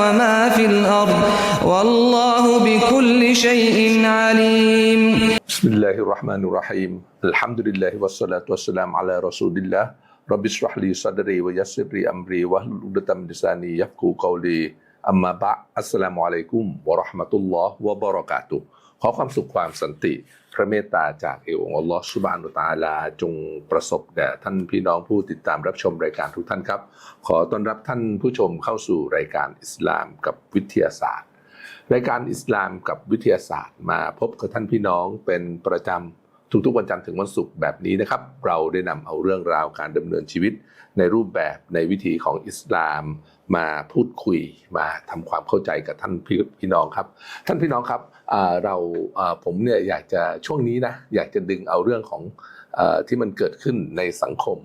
وما في الأرض والله بكل شيء عليم بسم الله الرحمن الرحيم الحمد لله والصلاة والسلام على رسول الله رب اشرح لي صدري ويسر لي أمري واحلل عقدة من لساني يفقهوا قولي أما بعد السلام عليكم ورحمة الله وبركاته ขอความสุขความสันติ พระเมตตาจากเอวองอัลลอฮฺสุบานุตาลาจงประสบแด่ท่านพี่น้องผู้ติดตามรับชมรายการทุกท่านครับ ขอต้อนรับท่านผู้ชมเข้าสู่รายการอิสลามกับวิทยาศาสตร์ รายการอิสลามกับวิทยาศาสตร์ มาพบกับท่านพี่น้องเป็นประจำ ทุกๆวันจันทร์ถึงวันศุกร์แบบนี้นะครับ เราได้นำเอาเรื่องราวการดำเนินชีวิต ในรูปแบบในวิถีของอิสลาม มาพูดคุยมาทำความเข้าใจกับท่านพี่พี่น้องครับ ท่านพี่น้องครับเราผมเนี่ยอยากจะช่วงนี้นะอยากจะดึงเอาเรื่องของออที่มันเกิดขึ้นในสังคม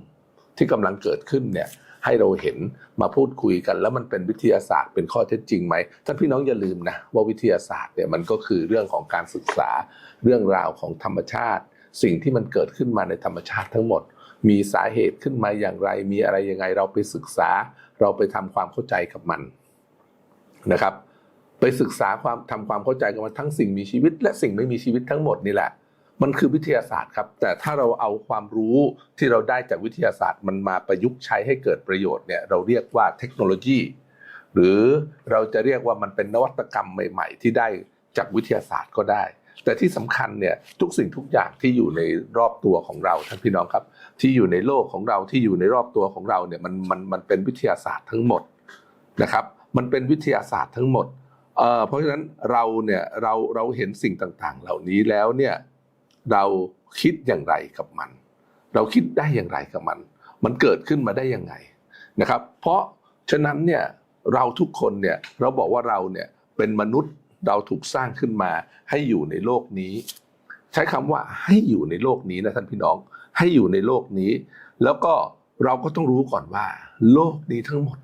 ที่กำลังเกิดขึ้นเนี่ยให้เราเห็นมาพูดคุยกัน แล้วมันเป็นวิทยาศาสตร์เป็นข้อเท็จจริงไหมท่านพี่น้องอย่าลืมนะว่าวิทยาศาสตร์เนี่ยมันก็คือเรื่องของการศึกษาเรื่องราวของธรรมชาติ สิ่งที่มันเกิดขึ้นมาในธรรมชาติทั้งหมด มีสาเหตุขึ้นมาอย่างไร มีอะไรยังไงเราไปศึกษา เราไปทำความเข้าใจกับมันนะครับ ไปศึกษาความทำความเข้าใจกับมันทั้งสิ่งมีชีวิต และสิ่งไม่มีชีวิตทั้งหมดนี่แหละมันคือวิทยาศาสตร์ครับ แต่ถ้าเราเอาความรู้ที่เราได้จากวิทยาศาสตร์ มันมาประยุกต์ใช้ให้เกิดประโยชน์เนี่ยเราเรียกว่าเทคโนโลยี หรือเราจะเรียกว่ามันเป็นนวัตกรรมใหม่ ๆ ที่ได้จากวิทยาศาสตร์ก็ได้ แต่ที่สำคัญเนี่ยทุกสิ่งทุกอย่างที่อยู่ในรอบตัวของเราท่านพี่น้องครับ ที่อยู่ในโลกของเราที่อยู่ในรอบตัวของเราเนี่ยมันมันมันเป็นวิทยาศาสตร์ทั้งหมดนะครับ มันเป็นวิทยาศาสตร์ทั้งหมดเอ่อเพราะฉะนั้นเราเนี่ยเราเราเห็นสิ่งต่างๆ เหล่านี้แล้วเนี่ยเราคิดอย่างไรกับมัน เราคิดได้อย่างไรกับมัน มันเกิดขึ้นมาได้ยังไงนะครับ เพราะฉะนั้นเนี่ยเราทุกคนเนี่ยเราบอกว่าเราเนี่ยเป็นมนุษย์ เราถูกสร้างขึ้นมาให้อยู่ในโลกนี้ ใช้คำว่าให้อยู่ในโลกนี้นะท่านพี่น้อง ให้อยู่ในโลกนี้ แล้วก็เราก็ต้องรู้ก่อนว่า โลกนี้ทั้งหมด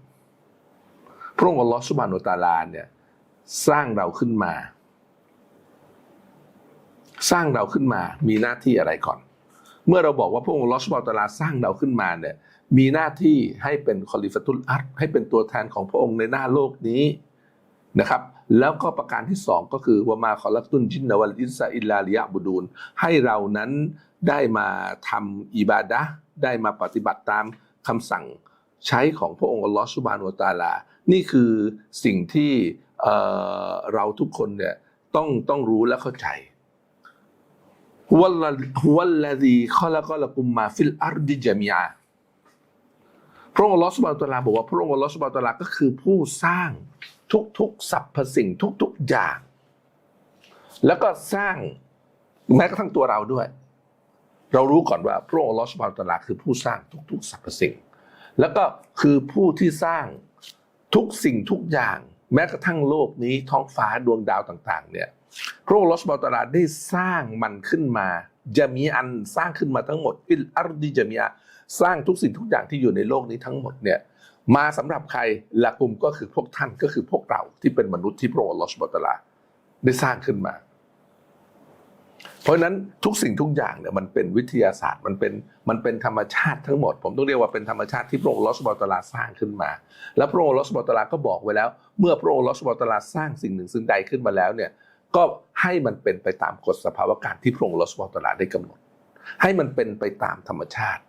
พระองค์อัลลอฮฺสุบานุตาลาเนี่ยสร้างเราขึ้นมา สร้างเราขึ้นมามีหน้าที่อะไรก่อน เมื่อเราบอกว่าพระองค์ลอสบานุตาลาสร้างเราขึ้นมาเนี่ยมีหน้าที่ให้เป็นคอลิฟตุลอัดให้เป็นตัวแทนของพระองค์ในหน้าโลกนี้นะครับ แล้วก็ประการที่สองก็คือว่ามาคอลักตุนจินนวัลอินซาอิลลาลิยะบุดูนให้เรานั้นได้มาทำอิบาดะได้มาปฏิบัติตามคำสั่งใช้ของพระองค์อัลลอฮฺสุบานุวตาลา นี่คือสิ่งที่เเราทุกคนเนี่ยต้องต้องรู้และเข้าใจวัลวัลลดีขอละกอละกุมมาฟิลอาร์ดิจามีอาพระองค์อัลลอฮฺสุบานุตาลาบอกว่าพระองค์อัลลอฮฺสุบานุตาลาก็คือผู้สร้าง ทุกๆสรรพสิ่งทุก ๆอย่าง แล้วก็สร้างแม้กระทั่งตัวเราด้วย เรารู้ก่อนว่า พระองค์ลอสบาตะอาลาคือผู้สร้างทุก ๆสรรพสิ่ง แล้วก็คือผู้ที่สร้างทุกสิ่งทุกอย่าง แม้กระทั่งโลกนี้ท้องฟ้าดวงดาวต่างๆ เนี่ยพระองค์ลอสบาตะอาลาได้สร้างมันขึ้นมาจะมีอันสร้างขึ้นมาทั้งหมดฟิลอาร์ดิจะมีสร้างทุกสิ่งทุกอย่างที่อยู่ในโลกนี้ทั้งหมดเนี่ย มาสำหรับใครละกุมก็คือพวกท่านก็คือพวกเราที่เป็นมนุษย์ที่พระองค์ลอสบฮานะฮูวะตลาได้สร้างขึ้นมา เพราะนั้นทุกสิ่งทุกอย่างเนี่ยมันเป็นวิทยาศาสตร์มันเป็นมันเป็นธรรมชาติทั้งหมด ผมต้องเรียกว่าเป็นธรรมชาติที่พระองค์ลอสบฮานะฮูวะตลาสร้างขึ้นมา แล้วพระองค์ลอสบฮานะฮูวะตะอาลาก็บอกไว้แล้ว เมื่อพระองค์ลอสบฮานะฮูวะตลาสร้างสิ่งหนึ่งสิ่งใดขึ้นมาแล้วเนี่ยก็ให้มันเป็นไปตามกฎสภาวะการที่พระองค์ลอสบฮานะฮูวะตลาได้กำหนด ให้มันเป็นไปตามธรรมชาติ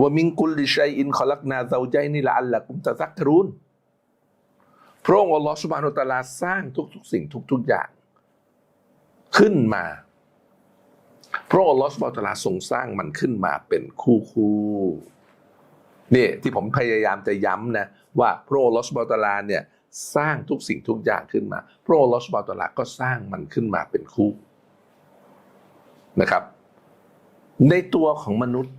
ว่ามิงกุลลิชัยอินขลักนาเซาใจนี่ละอัลละกุมตะซักกรุนพระองค์อัลลอฮฺสุบานุตะอาลาสร้างทุกๆ สิ่งทุก ๆ อย่าง ขึ้นมา พระองค์อัลลอฮฺสุบานุตะอาลาทรงสร้างมันขึ้นมาเป็นคู่คู่นี่ที่ผมพยายามจะย้ำนะว่าพระองค์อัลลอฮฺสุบานุตะอาลาเนี่ยสร้างทุกสิ่งทุกอย่างขึ้นมา พระองค์อัลลอฮฺสุบานุตะอาลาก็สร้างมันขึ้นมาเป็นคู่นะครับ ในตัวของมนุษย์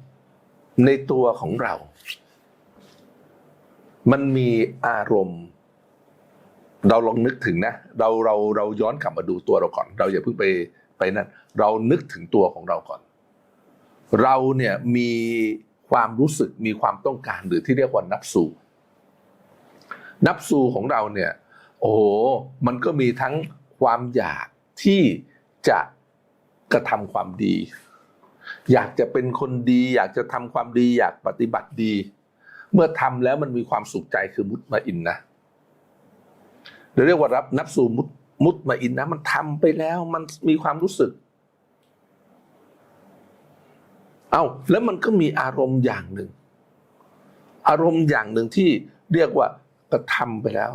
ในตัวของเรา มันมีอารมณ์ เราลองนึกถึงนะ เราเราเราย้อนกลับมาดูตัวเราก่อน เราอย่าเพิ่งไปไปนั่นเรานึกถึงตัวของเราก่อน เราเนี่ยมีความรู้สึกมีความต้องการหรือที่เรียกว่านับสูนับสูของเราเนี่ย โอ้โหมันก็มีทั้งความอยากที่จะกระทำความดี อยากจะเป็นคนดี อยากจะทำความดี อยากปฏิบัติดี เมื่อทำแล้วมันมีความสุขใจคือมุตมาอินนะเราเรียกว่ารับนับสู่มุตมุตมาอินนะ มันทำไปแล้วมันมีความรู้สึก เอาแล้วมันก็มีอารมณ์อย่างหนึ่ง อารมณ์อย่างหนึ่งที่เรียกว่ากระทำไปแล้ว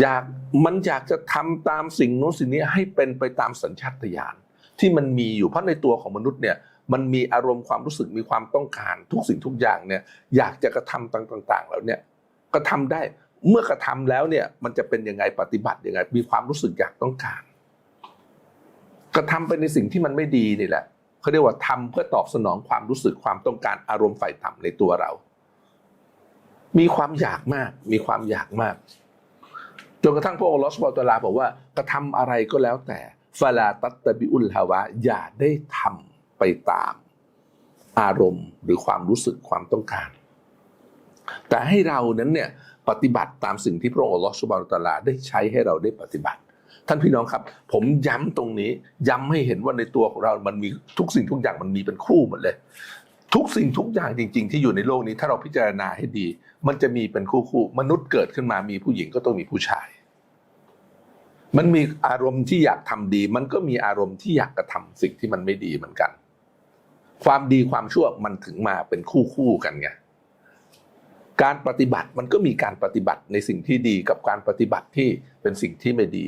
อยากมันอยากจะทำตามสิ่งโน้นสิ่งนี้ให้เป็นไปตามสัญชาตญาณที่มันมีอยู่เพราะในตัวของมนุษย์เนี่ยมันมีอารมณ์ความรู้สึกมีความต้องการทุกสิ่งทุกอย่างเนี่ยอยากจะกระทำต่างๆแล้วเนี่ยกระทำได้เมื่อกระทำแล้วเนี่ยมันจะเป็นยังไงปฏิบัติยังไง มีความรู้สึกอยากต้องการ กระทำไปในสิ่งที่มันไม่ดีนี่แหละเขาเรียกว่าทำเพื่อตอบสนองความรู้สึกความต้องการอารมณ์ฝ่ายต่ำในตัวเรา มีความอยากมาก มีความอยากมาก จนกระทั่งพระองค์ลอสบอตลาบอกว่ากระทำอะไรก็แล้วแต่ฟาลาตัตตบิอุลฮาวะอย่าได้ทำไปตามอารมณ์หรือความรู้สึกความต้องการ แต่ให้เรานั้นเนี่ยปฏิบัติตามสิ่งที่พระองค์ลอสบอตลาได้ใช้ให้เราได้ปฏิบัติ ท่านพี่น้องครับ ผมย้ำตรงนี้ ย้ำให้เห็นว่าในตัวของเรา มันมีทุกสิ่งทุกอย่างมันมีเป็นคู่หมดเลย ทุกสิ่งทุกอย่างจริง ๆ ที่อยู่ในโลกนี้ถ้าเราพิจารณาให้ดี มันจะมีเป็นคู่คู่มนุษย์เกิดขึ้นมามีผู้หญิงก็ต้องมีผู้ชาย มันมีอารมณ์ที่อยากทำดี มันก็มีอารมณ์ที่อยากกระทำสิ่งที่มันไม่ดีเหมือนกัน ความดีความชั่วมันถึงมาเป็นคู่คู่กันไงการปฏิบัติมันก็มีการปฏิบัติในสิ่งที่ดีกับการปฏิบัติที่เป็นสิ่งที่ไม่ดี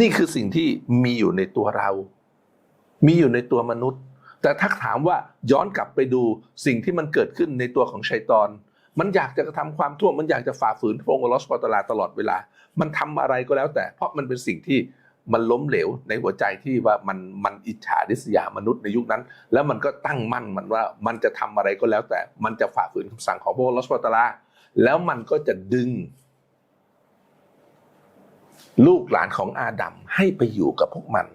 นี่คือสิ่งที่มีอยู่ในตัวเรา มีอยู่ในตัวมนุษย์ แต่ถ้าถามว่าย้อนกลับไปดูสิ่งที่มันเกิดขึ้นในตัวของชัยตอน มันอยากจะกระทำความทั่วมันอยากจะฝ่าฝืนพระองค์อัลอสุบฮานะฮูวะตลาตลอดเวลา มันทำอะไรก็แล้วแต่ เพราะมันเป็นสิ่งที่มันล้มเหลวในหัวใจที่ว่ามันมันอิจฉาริษยามนุษย์ในยุคนั้น แล้วมันก็ตั้งมั่นมันว่ามันจะทำอะไรก็แล้วแต่ มันจะฝ่าฝืนคำสั่งของพระองค์อัลอสุบฮานะฮูวะตลาแล้วมันก็จะดึง ลูกหลานของอาดัมให้ไปอยู่กับพวกมัน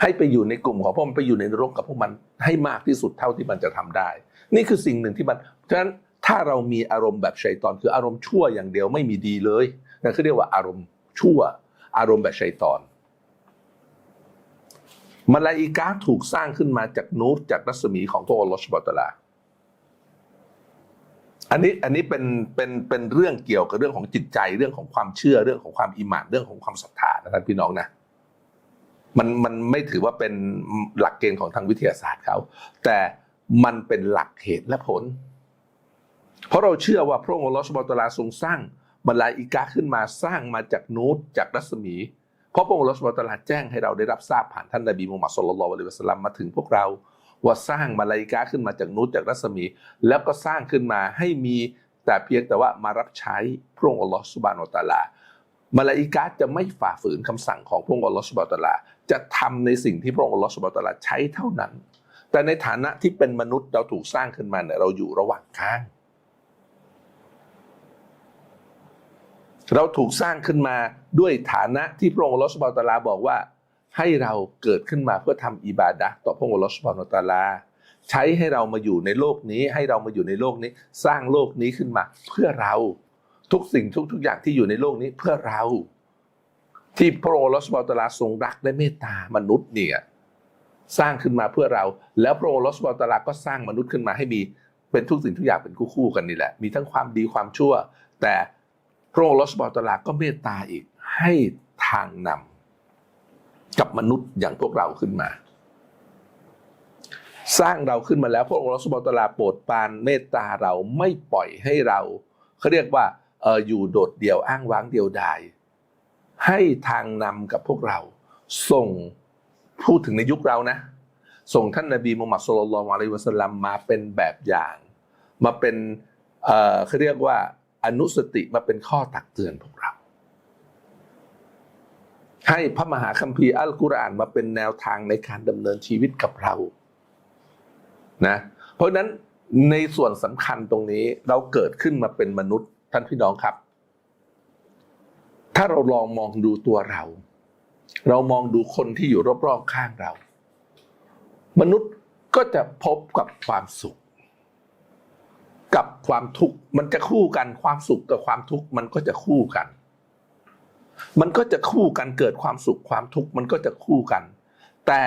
ให้ไปอยู่ในกลุ่มของพวกมันไปอยู่ในนรกกับพวกมันให้มากที่สุดเท่าที่มันจะทำได้ นี่คือสิ่งหนึ่งที่มันฉะนั้นถ้าเรามีอารมณ์แบบชัยตอน คืออารมณ์ชั่วอย่างเดียวไม่มีดีเลยนั่นคือเรียกว่าอารมณ์ชั่ว อารมณ์แบบชัยตอนมาลาอิกาถูกสร้างขึ้นมาจากนูรจากรัศมีของพระองค์ลอชบอตลาอันนี้อันนี้เป็นเป็นเป็นเรื่องเกี่ยวกับเรื่องของจิตใจเรื่องของความเชื่อเรื่องของความอิมานเรื่องของความศรัทธานะท่านพี่น้องนะ มันมันไม่ถือว่าเป็นหลักเกณฑ์ของทางวิทยาศาสตร์เขาแต่มันเป็นหลักเหตุและผล เพราะเราเชื่อว่าพระองค์ลอสบอตลาทรงสร้างมาลาอิกาขึ้นมาสร้างมาจากนูตจากรัศมี เพราะพระองค์ลอสบอตลาแจ้งให้เราได้รับทราบผ่านท่านนบีมุฮัมมัดสุลลัลลอฮุอะลิวะสัลลัมมาถึงพวกเราว่าสร้างมาลาอิกาขึ้นมาจากนูตจากรัศมี แล้วก็สร้างขึ้นมาให้มีแต่เพียงแต่ว่ามารับใช้พระองค์อัลลอฮฺสุบานอตะลา มาลาอิกาจะไม่ฝ่าฝืนคำสั่งของพระองค์อัลลอฮฺสุบาตลา จะทำในสิ่งที่พระองค์อัลลอฮฺสุบาตลาใช้เท่านั้น แต่ในฐานะที่เป็นมนุษย์เราถูกสร้างขึ้นมาเนี่ยเราอยู่ระหว่างข้าง เราถูกสร้างขึ้นมาด้วยฐานะที่พระองค์อัลลอฮฺสุบาตลาบอกว่า ให้เราเกิดขึ้นมาเพื่อทำอิบาดะต่อพระองค์อัลลอฮฺสุบาตลา ใช้ให้เรามาอยู่ในโลกนี้ ให้เรามาอยู่ในโลกนี้ สร้างโลกนี้ขึ้นมาเพื่อเรา ทุกสิ่งทุกทุกอย่างที่อยู่ในโลกนี้เพื่อเรา ที่พระองค์ลอสบอตลาทรงรักและเมตตามนุษย์เนี่ยสร้างขึ้นมาเพื่อเรา แล้วพระองค์ลอสบอตลาก็สร้างมนุษย์ขึ้นมาให้มีเป็นทุกสิ่งทุกอย่างเป็นคู่ๆกันนี่แหละ มีทั้งความดีความชั่ว แต่พระองค์ลอสบอตลาก็เมตตาอีกให้ทางนำกับมนุษย์อย่างพวกเราขึ้นมาสร้างเราขึ้นมาแล้วพระองค์ลอสบอตลาโปรดปรานเมตตาเราไม่ปล่อยให้เราเขาเรียกว่า อยู่โดดเดี่ยวอ้างว้างเดียวดาย ให้ทางนำกับพวกเราส่งพูดถึงในยุคเรานะ ส่งท่านนบีมุฮัมมัดสุลลัลอะลัยวะสัลลัมมาเป็นแบบอย่าง มาเป็นเขาเรียกว่าอนุสติมาเป็นข้อตักเตือนพวกเรา ให้พระมหาคัมภีร์อัลกุรอานมาเป็นแนวทางในการดำเนินชีวิตกับเรานะเพราะฉะนั้นในส่วนสำคัญตรงนี้เราเกิดขึ้นมาเป็นมนุษย์ ท่านพี่น้องครับ ถ้าเราลองมองดูตัวเรา เรามองดูคนที่อยู่รอบๆข้างเรา มนุษย์ก็จะพบกับความสุข กับความทุกข์มันจะคู่กันความสุขกับความทุกข์มันก็จะคู่กัน มันก็จะคู่กันเกิดความสุขความทุกข์มันก็จะคู่กัน แต่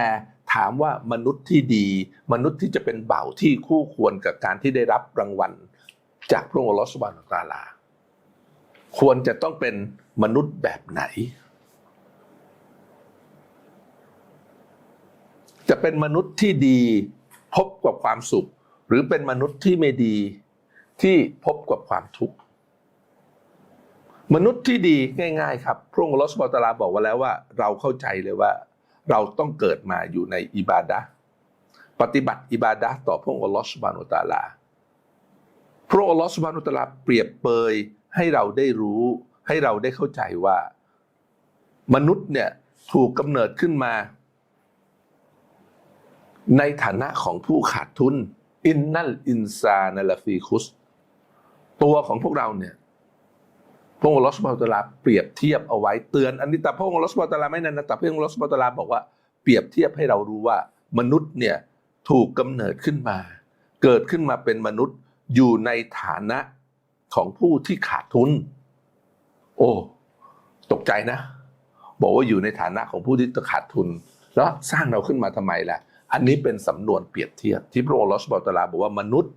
ถามว่ามนุษย์ที่ดี มนุษย์ที่จะเป็นเบ่าที่คู่ควรกับการที่ได้รับรางวัล จากพระองค์ลอสบานตาลา ควรจะต้องเป็นมนุษย์แบบไหน จะเป็นมนุษย์ที่ดีพบกับความสุข หรือเป็นมนุษย์ที่ไม่ดีที่พบกับความทุกข์มนุษย์ที่ดีง่าย ๆ ครับพระองค์ลอสบานตลาบอกไว่าแล้วว่า เราเข้าใจเลยว่า เราต้องเกิดมาอยู่ในอิบาดะปฏิบัติอิบาดะต่อพระองค์ลอสบานุตาลาพระองค์ลอสบานุตาลาเปรียบเปย ให้เราได้รู้ ให้เราได้เข้าใจว่า มนุษย์เนี่ยถูกกำเนิดขึ้นมา ในฐานะของผู้ขาดทุน อินนัลอินซานัลฟีคุส ตัวของพวกเราเนี่ยพระองค์อัลอสบาตลาเปรียบเทียบเอาไว้เตือนอันนี้แต่พระองค์อัลอสบาตลาไม่นั่นนะแต่พระองค์อัลอสบาตลาบอกว่าเปรียบเทียบให้เรารู้ว่า มนุษย์เนี่ยถูกกำเนิดขึ้นมา เกิดขึ้นมาเป็นมนุษย์อยู่ในฐานะ ของผู้ที่ขาดทุน โอ้ ตกใจนะ บอกว่าอยู่ในฐานะของผู้ที่ขาดทุน แล้วสร้างเราขึ้นมาทำไมล่ะ อันนี้เป็นสำนวนเปรียบเทียบ ที่พระองค์ลอสบฮานะฮูวะตลาบอกว่ามนุษย์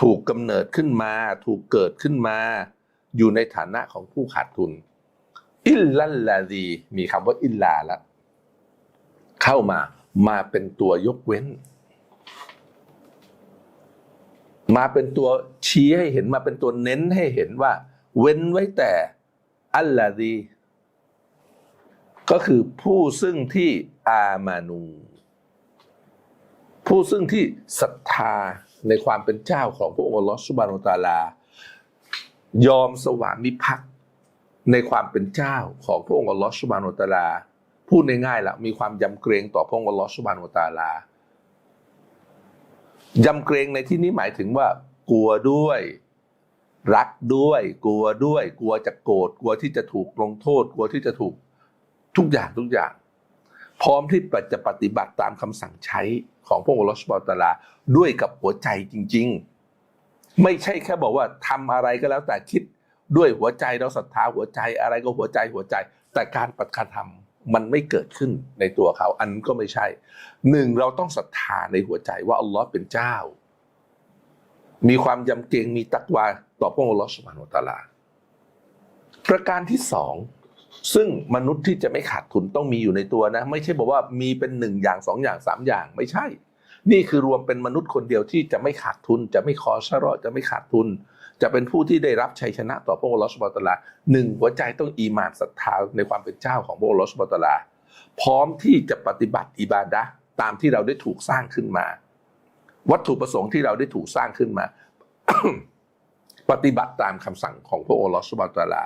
ถูกกำเนิดขึ้นมา ถูกเกิดขึ้นมา อยู่ในฐานะของผู้ขาดทุน อิลลัลลาดีมีคำว่าอิลลาล้วเข้ามามาเป็นตัวยกเว้น มาเป็นตัวชี้ให้เห็นมาเป็นตัวเน้นให้เห็นว่า เว้นไว้แต่อัลลาดีก็คือผู้ซึ่งที่อามานู ผู้ซึ่งที่ศรัทธาในความเป็นเจ้าของพระองค์อัลลอฮฺสุบานุตาลา ยอมสวามิภักดิ์ในความเป็นเจ้าของพระองค์อัลลอฮฺสุบานุตาลาพูดง่ายๆละมีความยำเกรงต่อพระองค์อัลลอฮฺสุบานุตาลา ยำเกรงในที่นี้หมายถึงว่า กลัวด้วย รักด้วย กลัวด้วย กลัวจะโกรธกลัวที่จะถูกลงโทษ กลัวที่จะถูกทุกอย่างทุกอย่าง พร้อมที่จะปฏิบัติตามคำสั่งใช้ของพระองค์อัลอสบานุตาลาด้วยกับหัวใจจริง ๆ ไม่ใช่แค่บอกว่าทำอะไรก็แล้วแต่คิดด้วยหัวใจเราศรัทธาหัวใจอะไรก็หัวใจหัวใจ แต่การปฏิบัติธรรม มันไม่เกิดขึ้นในตัวเขา อันก็ไม่ใช่หนึ่งเราต้องศรัทธาในหัวใจว่าอัลลอฮ์เป็นเจ้า มีความยำเกรงมีตักวาต่อพระองค์อัลลอฮ์สุบฮานุตาลาประการที่สองซึ่งมนุษย์ที่จะไม่ขาดทุนต้องมีอยู่ในตัวนะ ไม่ใช่บอกว่ามีเป็นหนึ่งอย่างสองอย่างสามอย่างไม่ใช่ นี่คือรวมเป็นมนุษย์คนเดียวที่จะไม่ขาดทุน จะไม่คอชะรอจะไม่ขาดทุน จะเป็นผู้ที่ได้รับชัยชนะต่อพระองค์ลอสบาตลาหนึ่งหัวใจต้องอีหมานศรัทธาในความเป็นเจ้าของพระองค์ลอสบาตลา พร้อมที่จะปฏิบัติอิบาดะตามที่เราได้ถูกสร้างขึ้นมา วัตถุประสงค์ที่เราได้ถูกสร้างขึ้นมา ปฏิบัติตามคำสั่งของพระองค์ลอสบาตลา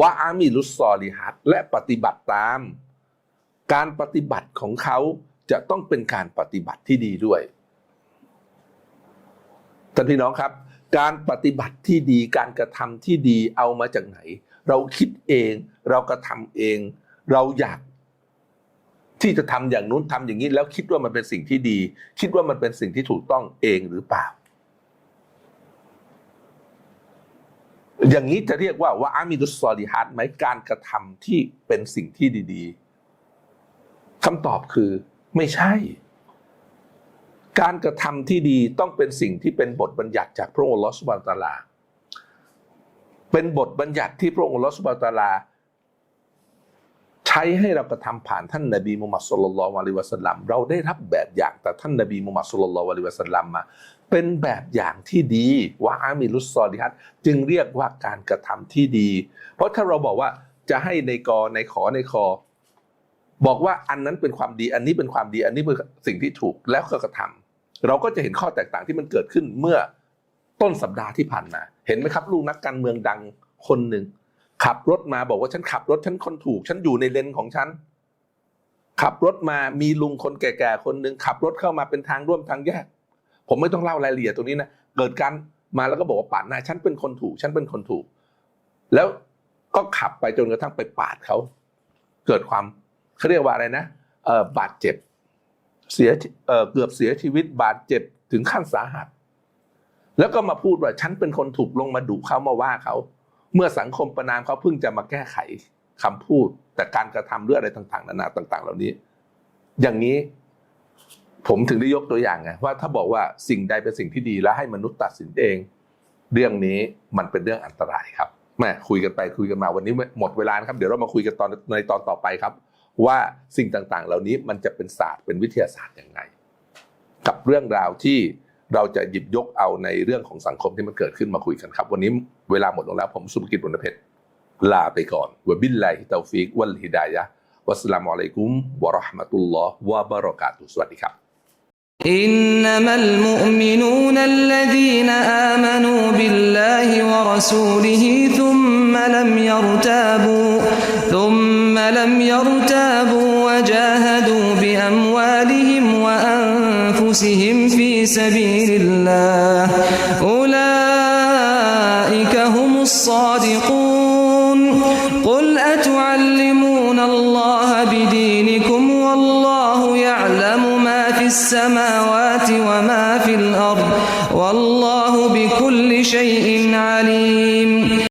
วะอามิลุสซอลิฮัดและปฏิบัติตาม การปฏิบัติของเขาจะต้องเป็นการปฏิบัติที่ดีด้วยท่านพี่น้องครับ การปฏิบัติที่ดีการกระทำที่ดีเอามาจากไหน เราคิดเอง เรากระทำเอง เราอยาก ที่จะทำอย่างนู้นทำอย่างนี้ แล้วคิดว่ามันเป็นสิ่งที่ดี คิดว่ามันเป็นสิ่งที่ถูกต้องเองหรือเปล่า อย่างนี้จะเรียกว่าว่าอามิดุสซอลิฮัดไหมการกระทำที่เป็นสิ่งที่ดี ๆคำตอบคือไม่ใช่ การกระทำที่ดีต้องเป็นสิ่งที่เป็นบทบัญญัติจากพระองค์อัลอสบาตาลา เป็นบทบัญญัติที่พระองค์อัลอสบาตาลา ใช้ให้เรากระทำผ่านท่านนบีมุฮัมมัดสุลลัลลอฮุอะลิวะสัลลัมเราได้รับแบบอย่างแต่ท่านนบีมุฮัมมัดสุลลัลลอฮุอะลิวะสัลลัมมาเป็นแบบอย่างที่ดีว่าอามิลุสซอลิฮัดจึงเรียกว่าการกระทำที่ดี เพราะถ้าเราบอกว่าจะให้ในกอในขอในคอบอกว่าอันนั้นเป็นความดี อันนี้เป็นความดี อันนี้เป็นสิ่งที่ถูกแล้วก็กระทำ เราก็จะเห็นข้อแตกต่างที่มันเกิดขึ้นเมื่อต้นสัปดาห์ที่ผ่านมา เห็นไหมครับ ลูกนักการเมืองดังคนหนึ่งขับรถมาบอกว่าฉันขับรถฉันคนถูก ฉันอยู่ในเลนของฉัน ขับรถมามีลุงคนแก่ๆคนหนึ่งขับรถเข้ามาเป็นทางร่วมทางแยก ผมไม่ต้องเล่ารายละเอียดตรงนี้นะเกิดการมาแล้วก็บอกว่าปาดหน้าฉันเป็นคนถูก ฉันเป็นคนถูก แล้วก็ขับไปจนกระทั่งไปปาดเขาเกิดความเขาเรียกว่าอะไรนะเออบาดเจ็บ เสียเเกือบเสียชีวิตบาดเจ็บถึงขั้นสาหัส แล้วก็มาพูดว่าฉันเป็นคนถูกลงมาดุเขามาว่าเขา เมื่อสังคมประนามเขาเพิ่งจะมาแก้ไขคำพูด แต่การกระทำเรื่องอะไรต่างๆนานาต่าง ๆ เหล่านี้ อย่างนี้ผมถึงได้ยกตัวอย่างไงว่าถ้าบอกว่าสิ่งใดเป็นสิ่งที่ดีแล้วให้มนุษย์ตัดสินเอง เรื่องนี้มันเป็นเรื่องอันตรายครับแม่คุยกันไปคุยกันมาวันนี้หมดเวลาครับ เดี๋ยวเรามาคุยกันตอนในตอนต่อไปครับ ว่าสิ่งต่างๆ เหล่านี้มันจะเป็นศาสตร์เป็นวิทยาศาสตร์ยังไง กับเรื่องราวที่เราจะหยิบยกเอาในเรื่องของสังคมที่มันเกิดขึ้นมาคุยกันครับ วันนี้เวลาหมดลงแล้ว ผมสุภกิจบุญเพชรลาไปก่อนวะบิลลาฮิตาฟิกวัลฮิดายะฮ์วัสสลามุอะลัยกุมวะเราะห์มะตุลลอฮ์วะบะเราะกาตุฮ์สวัสดีครับ إنما المؤمنون الذين آمنوا بالله ورسوله ثم لم يرتابوا ثم لم يرتابوا وجاهدوا بأموالهم وأنفسهم في سبيل الله أولئك هم الصادقون قل أتعلمون الله بدينكم والله يعلم ما في السماوات